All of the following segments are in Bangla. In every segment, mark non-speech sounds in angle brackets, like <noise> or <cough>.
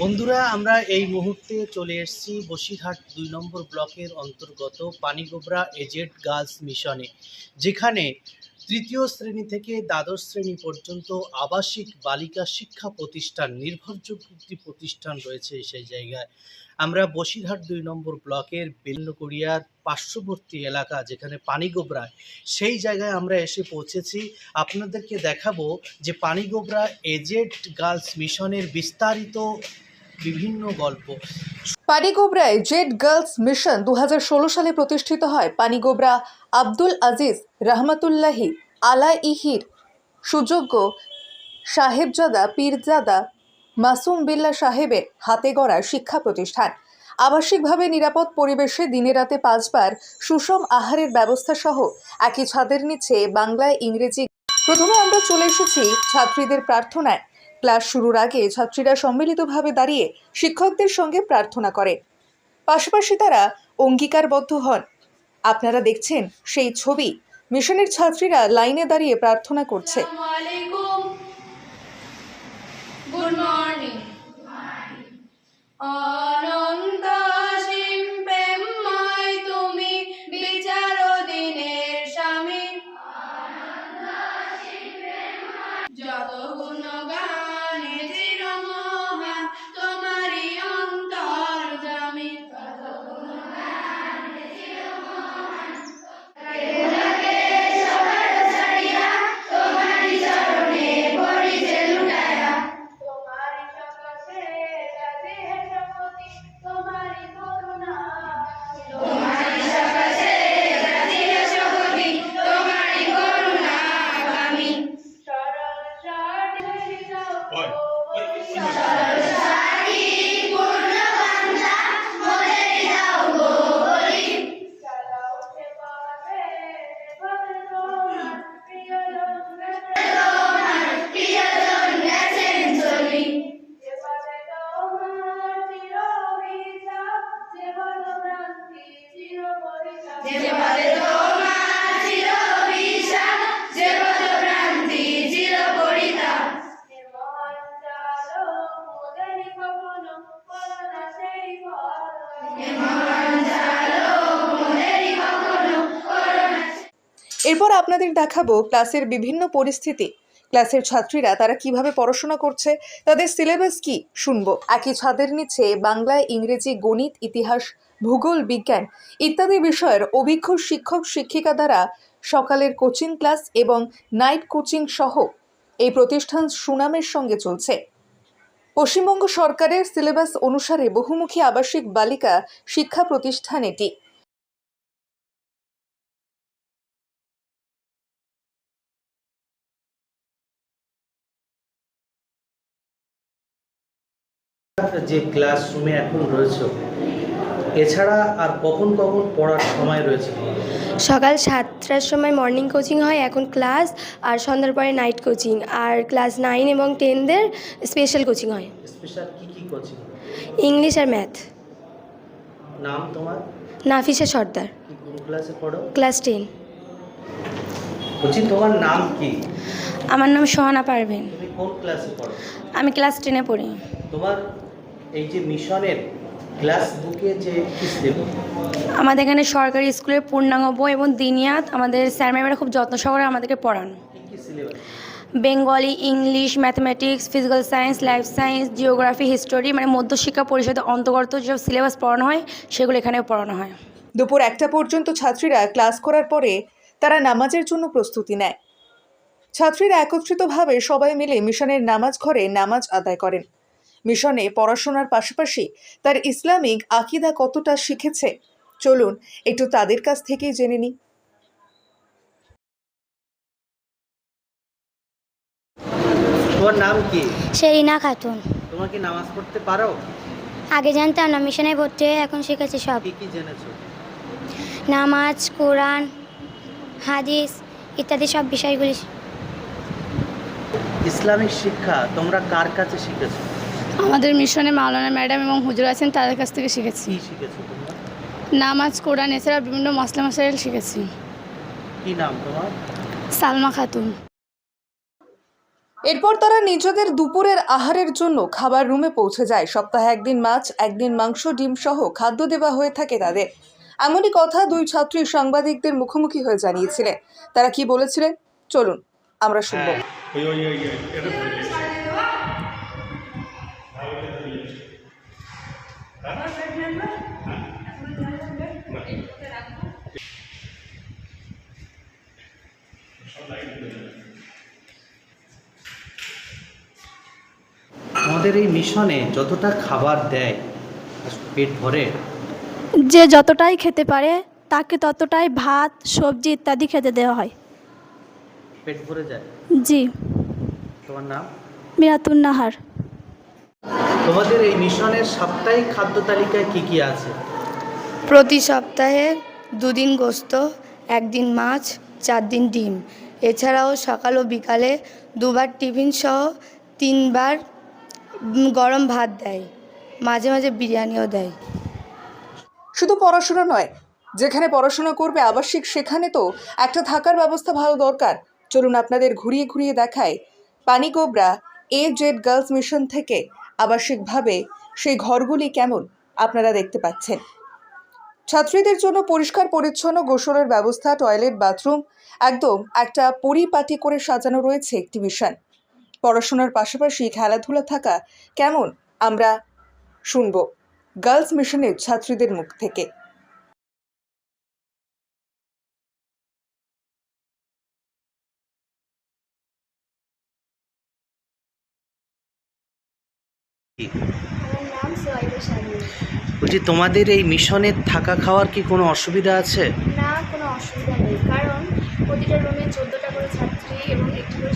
বন্ধুরা, আমরা এই মুহূর্তে চলে এসেছি বসিরহাট দুই নম্বর ব্লকের অন্তর্গত পানিগোবরা এজেড গার্লস মিশনে, যেখানে তৃতীয় শ্রেণি থেকে দ্বাদশ শ্রেণি পর্যন্ত আবাসিক বালিকা শিক্ষা প্রতিষ্ঠান, নির্ভরযোগ্য একটি প্রতিষ্ঠান রয়েছে সেই জায়গায়। আমরা বসিরহাট দুই নম্বর ব্লকের বেলনকড়িয়ার পার্শ্ববর্তী এলাকা, যেখানে পানিগোবরা, সেই জায়গায় আমরা এসে পৌঁছেছি। আপনাদেরকে দেখাবো যে পানিগোবরা এজেড গার্লস মিশনের বিস্তারিত বিভিন্ন গল্প। পানিগোবরায় জেড গার্লস মিশন দু হাজার ষোলো সালে প্রতিষ্ঠিত হয়। পানিগোবরা আব্দুল আজিজ রহমতুল্লাহি আলা ইহির সুযোগ্য সাহেবজাদা, পীরজাদা মাসুম বিল্লা সাহেবের হাতে গড়া শিক্ষা প্রতিষ্ঠান। আবাসিকভাবে নিরাপদ পরিবেশে দিনে রাতে পাঁচবার সুষম আহারের ব্যবস্থা সহ একই ছাদের নিচে বাংলায় ইংরেজি প্রথমে আমরা চলে এসেছি ছাত্রীদের প্রার্থনায়। ক্লাস শুরুর আগে ছাত্রীরা সম্মিলিতভাবে দাঁড়িয়ে শিক্ষকদের সঙ্গে প্রার্থনা করে। পাশাপাশি তারা অঙ্গীকারবদ্ধ হন। আপনারা দেখছেন সেই ছবি। মিশনের ছাত্রীরা লাইনে দাঁড়িয়ে প্রার্থনা করছে। Good morning. অনন্ত এরপর আপনাদের দেখাবো ক্লাসের বিভিন্ন পরিস্থিতি। ক্লাসের ছাত্রীরা তারা কীভাবে পড়াশোনা করছে, তাদের সিলেবাস কি শুনব, একই ছাদের নিচে বাংলায় ইংরেজি, গণিত, ইতিহাস, ভূগোল, বিজ্ঞান ইত্যাদি বিষয়ের অভিজ্ঞ শিক্ষক, শিক্ষিকা দ্বারা সকালের কোচিং ক্লাস এবং নাইট কোচিং সহ এই প্রতিষ্ঠান সুনামের সঙ্গে চলছে। পশ্চিমবঙ্গ সরকারের সিলেবাস অনুসারে বহুমুখী আবাসিক বালিকা শিক্ষা প্রতিষ্ঠান এটি। যে ক্লাসরুমে এখন রয়েছে এছাড়া আর কখন কখন পড়ার সময় রয়েছে? সকাল সাতটার সময় মর্নিং কোচিং হয় এখন ক্লাস আর সন্ধ্যার পরে নাইট কোচিং আর ক্লাস নাইন এবং টেনদের স্পেশাল কোচিং হয়। স্পেশাল কি কি কোচিং ইংলিশ আর ম্যাথ নাম তোমার? নাফিসা সর্দার। ক্লাসে পড়ো? ক্লাস টেন বলছি তোমার নাম কি? আমার নাম সোহানা পারভিন। তুমি কোন ক্লাসে পড়ো? আমি ক্লাস টেনে পড়ি। তোমার এই যে মিশনের ক্লাস বুকে যে আমাদের এখানে সরকারি স্কুলের পূর্ণাঙ্গ বই এবং দিনিয়াত আমাদের স্যার ম্যামেরা খুব যত্ন সহকারে আমাদেরকে পড়ান। কি কি syllabus? Bengali English mathematics physical science life science geography history মানে মধ্যশিক্ষা পরিষদের অন্তর্গত যেসব সিলেবাস পড়ানো হয় সেগুলো এখানেও পড়ানো হয়। দুপুর একটা পর্যন্ত ছাত্রীরা ক্লাস করার পরে তারা নামাজের জন্য প্রস্তুতি নেয়। ছাত্রীরা একত্রিতভাবে সবাই মিলে মিশনের নামাজ ঘরে নামাজ আদায় করেন। মিশনে পড়াশোনার পাশাপাশি তার ইসলামিক আকিদা কতটা শিখেছে? চলুন একটু তাদের কাছ থেকেই জেনে নিই। তোমার নাম কি? সেরিনা খাতুন। তোমার কি নামাজ পড়তে পারো? আগে জানতাম না মিশনে ভর্তি হয়ে এখন শিখেছি সব। কি কি জেনেছো? নামাজ কোরআন হাদিস ইত্যাদি সব বিষয়গুলি। ইসলামিক শিক্ষা তোমরা কার কাছে শিখেছো? আমাদের মিশনে মাওলানা ম্যাডাম এবং হুজুর আছেন তাদের কাছ থেকে শিখেছি। নামাজ কোরআন এছাড়া বিভিন্ন মশলা মশাইল শিখেছি। কি নাম তোমার? সালমা খাতুন। এরপর তারা নিজেদের দুপুরের আহারের জন্য খাবার রুমে পৌঁছে যায়। সপ্তাহে একদিন মাছ একদিন মাংস ডিম সহ খাদ্য দেওয়া হয়ে থাকে তাদের। এমনই কথা দুই ছাত্রী সাংবাদিকদের মুখোমুখি হয়ে জানিয়েছিলেন। তারা কি বলেছিলেন? চলুন আমরা শুনব। আমাদের এই মিশনে যতটা খাবার দেয় পেট ভরে যে যতটাই খেতে পারে তাকে ততটাই ভাত সবজি ইত্যাদি খেতে দেওয়া হয়। পেট ভরে যায়? জি। তোমার নাম? মিরাতুন নাহার। তোমাদের এই মিশনের সাপ্তাহিক খাদ্য তালিকায় কি কি আছে? প্রতি সপ্তাহে দুদিন গোস্ত একদিন মাছ চার দিন ডিম। এছাড়াও সকাল ও বিকালে দুবার টিফিন সহ তিনবার গরম ভাত দেয়। মাঝে মাঝে বিরিয়ানিও দেয়। শুধু পড়াশোনা নয়, যেখানে পড়াশোনা করবে আবাসিক, সেখানে তো একটা থাকার ব্যবস্থা ভালো দরকার। চলুন আপনাদের ঘুরিয়ে ঘুরিয়ে দেখায় Panigobra A Z girls mission থেকে আবাসিকভাবে সেই ঘরগুলি কেমন, আপনারা দেখতে পাচ্ছেন। ছাত্রীদের জন্য পরিষ্কার, পরিচ্ছন্ন, গোসলের ব্যবস্থা, টয়লেট, বাথরুম, একদম একটা পরিপাটি করে সাজানো রয়েছে একটি মিশন। পড়াশোনার পাশাপাশি খেলাধুলা থাকা কেমন আমরা শুনব গার্লস মিশনের ছাত্রীদের মুখ থেকে। বলছি তোমাদের এই মিশনের থাকা খাওয়ার কি কোনো অসুবিধা আছে? না কোনো অসুবিধা নেই। কারণ প্রতিটা রুমে চোদ্দোটা করে ছাত্রী এবং একটি করে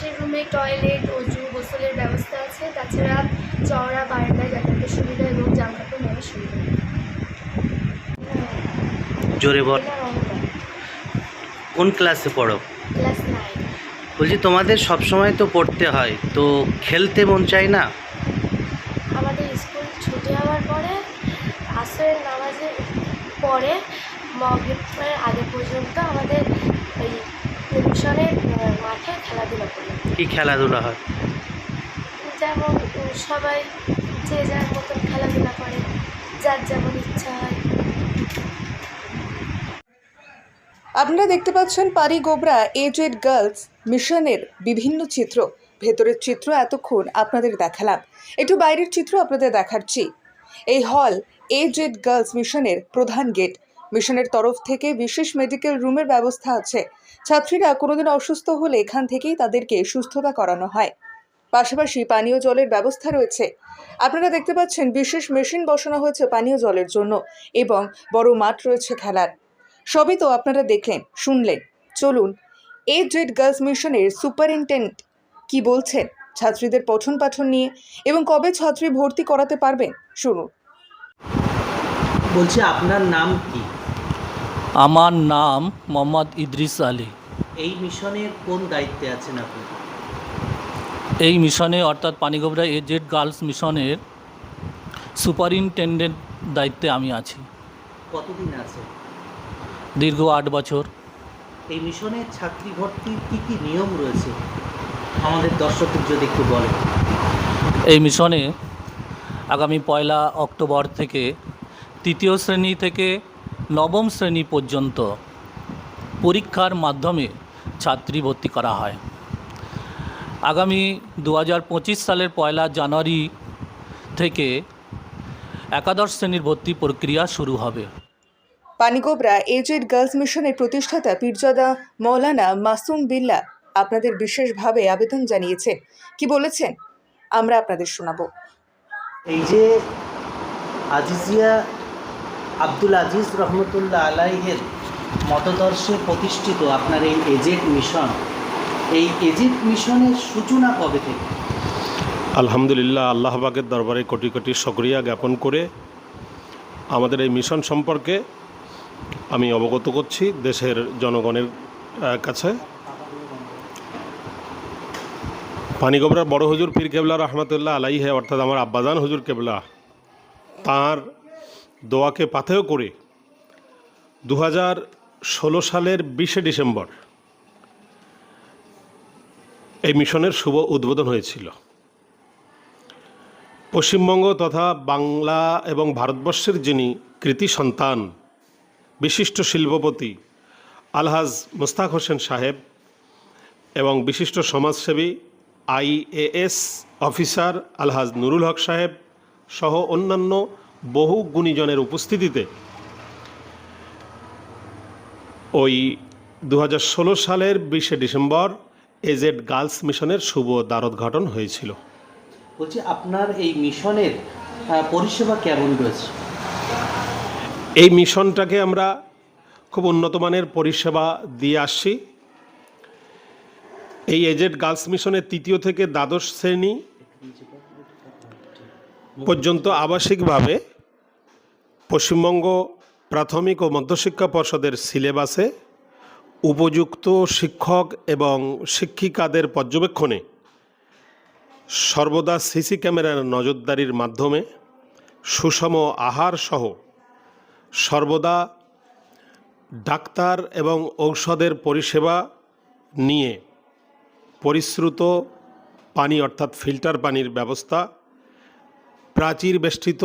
পাশের রুমে টয়লেট অজু গোসলের ব্যবস্থা আছে। তাছাড়া চওড়া বারান্দায় যাতায়াতের সুবিধা এবং জামা কাপড় নেওয়ার সুবিধা। জোরে বল। কোন ক্লাসে পড়ো? Class nine. বলছি তোমাদের সব সময় তো পড়তে হয় তো খেলতে মন চায় না? আমাদের স্কুল ছুটি হওয়ার পরে আসরের নামাজের পরে মগরিবের আগে পর্যন্ত আমাদের ওই মিশনের মাঠে খেলাধুলা করি। কি খেলাধুলা হয়? যেমন সবাই যে যার মতন খেলাধুলা করে যার যেমন ইচ্ছা হয়। আপনারা দেখতে পাচ্ছেন পারি গোবরা এজেড গার্লস মিশনের বিভিন্ন চিত্র। ভেতরের চিত্র এতক্ষণ আপনাদের দেখালাম। একটু বাইরের চিত্র আপনাদের দেখাচ্ছি। এই হল এজেড গার্লস মিশনের প্রধান গেট। মিশনের তরফ থেকে বিশেষ মেডিকেল রুমের ব্যবস্থা আছে। ছাত্রীরা কোনোদিন অসুস্থ হলে এখান থেকেই তাদেরকে সুস্থতা করানো হয়। পাশাপাশি পানীয় জলের ব্যবস্থা রয়েছে। আপনারা দেখতে পাচ্ছেন বিশেষ মেশিন বসানো হয়েছে পানীয় জলের জন্য এবং বড় মাঠ রয়েছে খেলার। সবই তো আপনারা দেখলেন শুনলেন। চলুন, এ জেড গার্লস মিশনের সুপারিনটেন্ডেন্ট কি বলছেন? ছাত্রীদের পঠন পাঠন নিয়ে এবং কবে ছাত্রী ভর্তি করাতে পারবেন? শুনুন। বলছি, আপনার নাম কি? আমার নাম মোহাম্মদ ইদ্রিস আলী। এই মিশনের কোন দায়িত্বে আছেন আপনি? এই মিশনে অর্থাৎ পানিগোবরা এজেড গার্লস মিশনের সুপারিনটেন্ডেন্ট দায়িত্বে আমি আছি। কতদিন আছে দীর্ঘ আট বছর। এই মিশনের ছাত্রী ভর্তির কি কি নিয়ম রয়েছে? আমাদের দর্শকদের যদি একটু বলেন। এই মিশনে আগামী পয়লা অক্টোবর থেকে তৃতীয় শ্রেণি থেকে নবম শ্রেণি পর্যন্ত পরীক্ষার মাধ্যমে ছাত্রী ভর্তি করা হয়। আগামী দু হাজার পঁচিশ সালের পয়লা জানুয়ারি থেকে একাদশ শ্রেণির ভর্তি প্রক্রিয়া শুরু হবে। পানিগোবরা এজেড গার্লস মিশনের প্রতিষ্ঠাতা পীরজাদা মৌলানা মাসুম বিল্লা আপনাদের বিশেষভাবে আবেদন জানিয়েছেন। কি বলেছেন? আমরা আপনাদের শোনাব। এই যে আজিজিয়া আব্দুল আজিজ রহমতুল্লাহ আলাইহের মতদর্শে প্রতিষ্ঠিত আপনার এই এজেড মিশন, এই এজেড মিশনের সূচনা কবে থেকে? আলহামদুলিল্লাহ আল্লাহবাগের দরবারে কোটি কোটি শুকরিয়া জ্ঞাপন করে আমাদের এই মিশন সম্পর্কে আমি অবগত করছি দেশের জনগণের কাছে। পানিগোবরার বড় হুজুর পীর কেবলা রহমতুল্লাহ আলাইহে, অর্থাৎ আমার আব্বাজান হুজুর কেবলা, তার দোয়াকে পাথেয় করে দু ষোলো সালের বিশে ডিসেম্বর এই মিশনের শুভ উদ্বোধন হয়েছিল। পশ্চিমবঙ্গ তথা বাংলা এবং ভারতবর্ষের যিনি কৃতি সন্তান, বিশিষ্ট শিল্পপতি আলহাজ মুস্তাক হোসেন সাহেব এবং বিশিষ্ট সমাজসেবী আইএএস অফিসার আলহাজ নুরুল হক সাহেব সহ অন্যান্য বহু গুণীজনের উপস্থিতিতে ওই দু হাজার ষোলো সালের বিশে ডিসেম্বর এজেড গার্লস মিশনের শুভ দ্বারোদ্ঘাটন হয়েছিল। বলছি আপনার এই মিশনের পরিষেবা কেমন রয়েছে? এই মিশনটাকে আমরা খুব উন্নত মানের পরিষেবা দিয়ে আসছি। এই এজেড গার্লস মিশনের তৃতীয় থেকে দ্বাদশ শ্রেণি পর্যন্ত আবাসিকভাবে পশ্চিমবঙ্গ প্রাথমিক ও মধ্যশিক্ষা পর্ষদের সিলেবাসে উপযুক্ত শিক্ষক এবং শিক্ষিকাদের পর্যবেক্ষণে সর্বদা সিসি ক্যামেরার নজরদারির মাধ্যমে সুষম আহার সহ সর্বদা ডাক্তার এবং ঔষধের পরিষেবা নিয়ে পরিশ্রুত পানি অর্থাৎ ফিল্টার পানির ব্যবস্থা প্রাচীর বেষ্টিত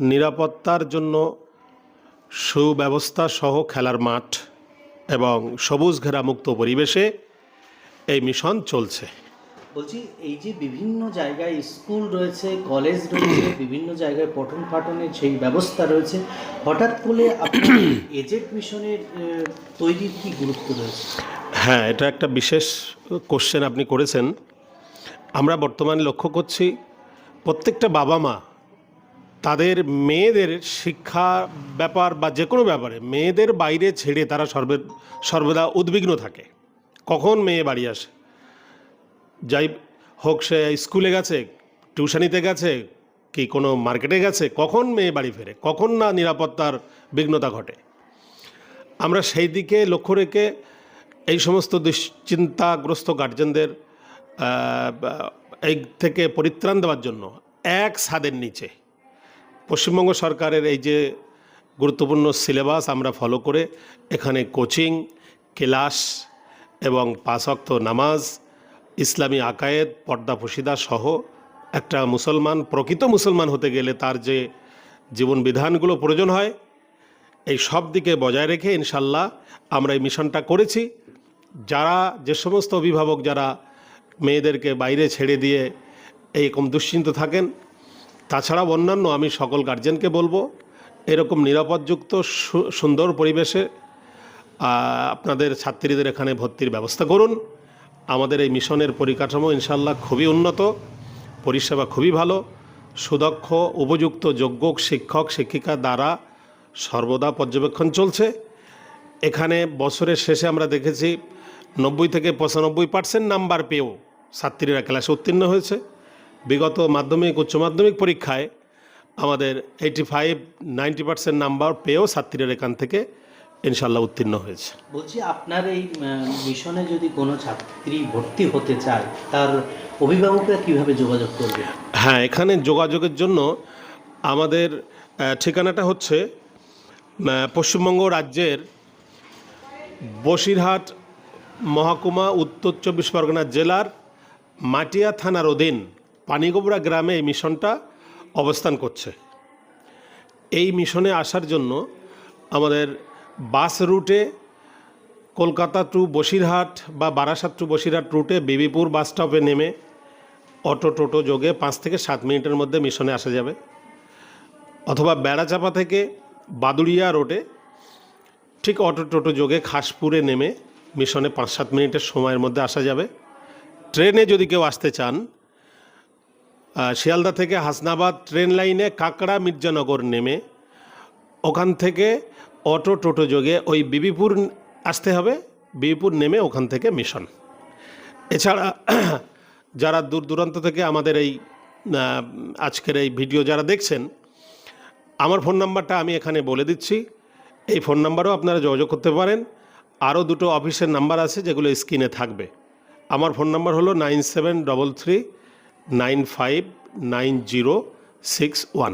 নিরাপত্তার জন্য সুব্যবস্থা সহ খেলার মাঠ এবং সবুজ ঘেরা মুক্ত পরিবেশে এই মিশন চলছে। বলছি এই যে বিভিন্ন জায়গায় স্কুল রয়েছে কলেজ রয়েছে <coughs> বিভিন্ন জায়গায় পঠন পাঠনের সেই ব্যবস্থা রয়েছে হঠাৎ করে আপনার <coughs> এজেড মিশনের তৈরির কি গুরুত্ব রয়েছে? হ্যাঁ এটা একটা বিশেষ কোশ্চেন আপনি করেছেন। আমরা বর্তমানে লক্ষ্য করছি প্রত্যেকটা বাবা মা তাদের মেয়েদের শিক্ষা ব্যাপার বা যে কোনো ব্যাপারে মেয়েদের বাইরে ছেড়ে তারা সর্বে, সর্বদা উদ্বিগ্ন থাকে। কখন মেয়ে বাড়ি আসে? যাই হোক, সে স্কুলে গেছে, টিউশনিতে গেছে, কি কোনো মার্কেটে গেছে, কখন মেয়ে বাড়ি ফেরে? কখন না নিরাপত্তার বিঘ্নতা ঘটে? আমরা সেই দিকে লক্ষ্য রেখে এই সমস্ত দুশ্চিন্তাগ্রস্ত গার্জেনদের এই থেকে পরিত্রাণ দেওয়ার জন্য এক ছাদের নিচে পশ্চিমবঙ্গ সরকারের এই যে গুরুত্বপূর্ণ সিলেবাস আমরা ফলো করে এখানে কোচিং ক্লাস এবং পাঁচক্ত নামাজ, ইসলামী আকায়েদ, পর্দা ফসিদা সহ একটা মুসলমান, প্রকৃত মুসলমান হতে গেলে তার যে জীবন বিধানগুলো প্রয়োজন হয়, এই সব দিকে বজায় রেখে ইনশাল্লাহ আমরা এই মিশনটা করেছি। যারা যে সমস্ত অভিভাবক যারা মেয়েদেরকে বাইরে ছেড়ে দিয়ে এইরকম দুশ্চিন্ত থাকেন তাছাড়াও অন্যান্য আমি সকল গার্জেনকে বলব, এরকম নিরাপদযুক্ত সুন্দর পরিবেশে আপনাদের ছাত্রীদের এখানে ভর্তির ব্যবস্থা করুন। আমাদের এই মিশনের পরিকাঠামো ইনশাল্লাহ খুবই উন্নত, পরিষেবা খুবই ভালো। সুদক্ষ, উপযুক্ত, যোগ্য শিক্ষক, শিক্ষিকা দ্বারা সর্বদা পর্যবেক্ষণ চলছে। এখানে বছরের শেষে আমরা দেখেছি, নব্বই থেকে পঁচানব্বই পার্সেন্ট নাম্বার পেয়েও ছাত্রীরা ক্লাসে উত্তীর্ণ হয়েছে। বিগত মাধ্যমিক উচ্চ মাধ্যমিক পরীক্ষায় আমাদের eighty five ninety percent number পেয়েও ছাত্রীরা এখান থেকে ইনশাল্লাহ উত্তীর্ণ হয়েছে। বলছি আপনার এই মিশনে যদি কোনো ছাত্রী ভর্তি হতে চায় তার অভিভাবকরা কীভাবে যোগাযোগ করবে? হ্যাঁ এখানে যোগাযোগের জন্য আমাদের ঠিকানাটা হচ্ছে পশ্চিমবঙ্গ রাজ্যের বসিরহাট মহকুমা উত্তর চব্বিশ পরগনা জেলার মাটিয়া থানার অধীন। পানিগোবরা গ্রামে এই মিশনটা অবস্থান করছে। এই মিশনে আসার জন্য আমাদের বাস রুটে কলকাতা টু বসিরহাট বা বারাসাত টু বসিরহাট রুটে বিবিপুর বাস স্টপে নেমে অটো টোটো যোগে পাঁচ থেকে সাত মিনিটের মধ্যে মিশনে আসা যাবে। অথবা বেড়াচাপা থেকে বাদুড়িয়া রোডে ঠিক অটো টোটো যোগে খাসপুরে নেমে মিশনে পাঁচ সাত মিনিটের সময়ের মধ্যে আসা যাবে। ট্রেনে যদি কেউ আসতে চান শিয়ালদা থেকে হাসনাবাদ ট্রেন লাইনে কাকড়া মির্জানগর নেমে ওখান থেকে অটো টোটো যোগে ওই বিবিপুর আসতে হবে, বিবিপুর নেমে ওখান থেকে মিশন। এছাড়া <clears throat> যারা দূর দূরান্ত থেকে আমাদের এই আজকের এই ভিডিও যারা দেখছেন, আমার ফোন নাম্বারটা আমি এখানে বলে দিচ্ছি। এই ফোন নাম্বারও আপনারা যোগাযোগ করতে পারেন। আরও দুটো অফিসের নাম্বার আছে যেগুলো স্ক্রিনে থাকবে। আমার ফোন নাম্বার হলো nine seven double three nine five nine zero six one